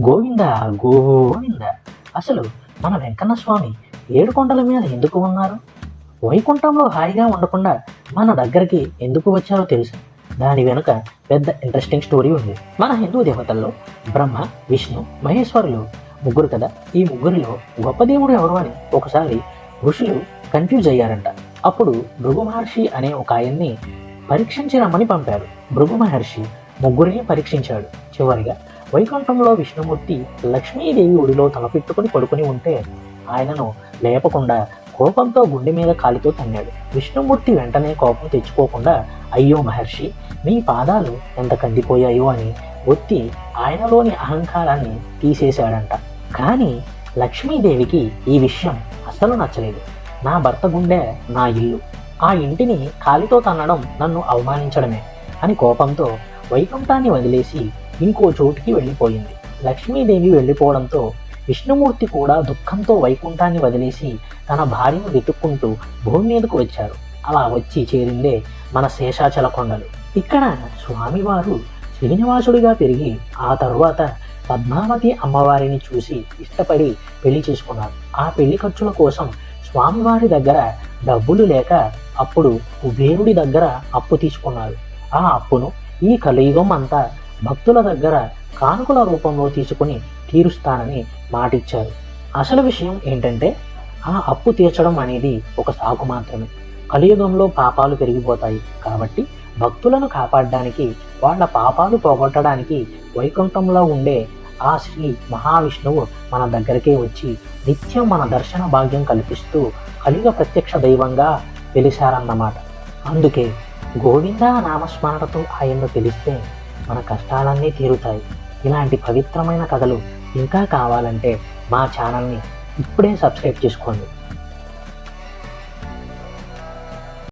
గోవింద గోవింద. అసలు మన వెంకన్న స్వామి ఏడుకొండల మీద ఎందుకు ఉన్నారు? వైకుంఠంలో హాయిగా ఉండకుండా మన దగ్గరికి ఎందుకు వచ్చారో తెలుసు. దాని వెనుక పెద్ద ఇంట్రెస్టింగ్ స్టోరీ ఉంది. మన హిందూ దేవతల్లో బ్రహ్మ విష్ణు మహేశ్వరులు ముగ్గురు కదా? ఈ ముగ్గురిలో గొప్ప దేవుడు ఎవరు అని ఒకసారి ఋషులు కన్ఫ్యూజ్ అయ్యారంట. అప్పుడు భృగు మహర్షి అనే ఒక ఆయన్ని పరీక్షించి రమ్మని పంపారు. భృగు మహర్షి ముగ్గురిని పరీక్షించాడు. చివరిగా వైకుంఠంలో విష్ణుమూర్తి లక్ష్మీదేవి ఒడిలో తలపెట్టుకుని పడుకుని ఉంటే ఆయనను లేపకుండా కోపంతో గుండె మీద కాలితో తన్నాడు. విష్ణుమూర్తి వెంటనే కోపం తెచ్చుకోకుండా అయ్యో మహర్షి మీ పాదాలు ఎంత కందిపోయాయో అని ఒత్తి ఆయనలోని అహంకారాన్ని తీసేశాడంట. కానీ లక్ష్మీదేవికి ఈ విషయం అస్సలు నచ్చలేదు. నా భర్త గుండె నా ఇల్లు. ఆ ఇంటిని కాలితో తన్నడం నన్ను అవమానించడమే అని కోపంతో వైకుంఠాన్ని వదిలేసి ఇంకో చోటికి వెళ్ళిపోయింది. లక్ష్మీదేవి వెళ్ళిపోవడంతో విష్ణుమూర్తి కూడా దుఃఖంతో వైకుంఠాన్ని వదిలేసి తన భార్యను వెతుక్కుంటూ భూమి మీదకు వచ్చారు. అలా వచ్చి చేరిందే మన శేషాచల కొండలు. ఇక్కడ స్వామివారు శ్రీనివాసుడిగా పెరిగి ఆ తరువాత పద్మావతి అమ్మవారిని చూసి ఇష్టపడి పెళ్ళి చేసుకున్నారు. ఆ పెళ్ళి ఖర్చుల కోసం స్వామివారి దగ్గర డబ్బులు లేక అప్పుడు కుబేరుడి దగ్గర అప్పు తీసుకున్నారు. ఆ అప్పును ఈ కలియుగం అంతా భక్తుల దగ్గర కానుకల రూపంలో తీసుకుని తీరుస్తానని మాటిచ్చారు. అసలు విషయం ఏంటంటే ఆ అప్పు తీర్చడం అనేది ఒక సాకు మాత్రమే. కలియుగంలో పాపాలు పెరిగిపోతాయి కాబట్టి భక్తులను కాపాడడానికి వాళ్ళ పాపాలు పోగొట్టడానికి వైకుంఠంలో ఉండే ఆ శ్రీ మహావిష్ణువు మన దగ్గరికే వచ్చి నిత్యం మన దర్శన భాగ్యం కల్పిస్తూ కలియుగ ప్రత్యక్ష దైవంగా వెలిశారన్నమాట. అందుకే గోవింద నామస్మరణతో ఆయన్ను పిలిస్తే మన కష్టాలన్నీ తీరుతాయి. ఇలాంటి పవిత్రమైన కథలు ఇంకా కావాలంటే మా ఛానల్ని ఇప్పుడే సబ్స్క్రైబ్ చేసుకోండి.